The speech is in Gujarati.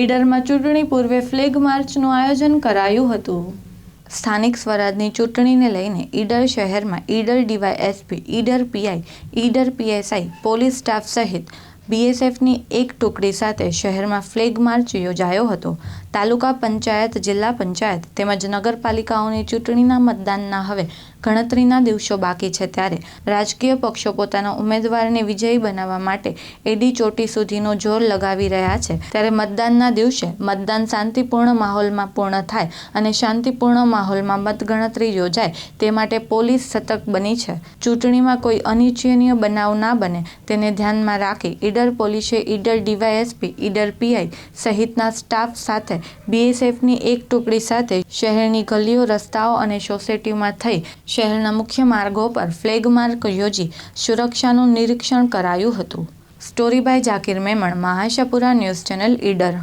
ઈડરમાં ચૂંટણી પૂર્વે ફ્લેગ માર્ચનું આયોજન કરાયું હતું. સ્થાનિક સ્વરાજની ચૂંટણીને લઈને ઈડર શહેરમાં Idar DySP, Idar PI, Idar PSI, police staff સહિત બીએસએફની એક ટુકડી સાથે શહેરમાં ફ્લેગ માર્ચ યોજાયો હતો. તાલુકા પંચાયત, જિલ્લા પંચાયત તેમજ નગરપાલિકાઓની ચૂંટણીના મતદાનના હવે ગણતરીના દિવસો બાકી છે ત્યારે રાજકીય પક્ષો પોતાના ઉમેદવારને વિજયી બનાવવા માટે એડી ચોટી સુધીનો જોર લગાવી રહ્યા છે. ત્યારે મતદાનના દિવસે મતદાન શાંતિપૂર્ણ માહોલમાં પૂર્ણ થાય અને શાંતિપૂર્ણ માહોલમાં મતગણતરી યોજાય તે માટે પોલીસ સતર્ક બની છે. ચૂંટણીમાં કોઈ અનિચ્છનીય બનાવ ના બને તેને ધ્યાનમાં રાખી ઈડર પોલીસે ઈડર ડીવાયએસપી, ઈડર પીઆઈ સહિતના સ્ટાફ સાથે બીએસએફની એક ટુકડી સાથે શહેરની ગલીઓ, રસ્તાઓ અને સોસાયટીમાં થઈ શહેરના મુખ્ય માર્ગો પર ફ્લેગ માર્ક યોજી સુરક્ષાનું નિરીક્ષણ કરાયું હતું. Story by Zakir Memon, Mahashapura news channel Idar.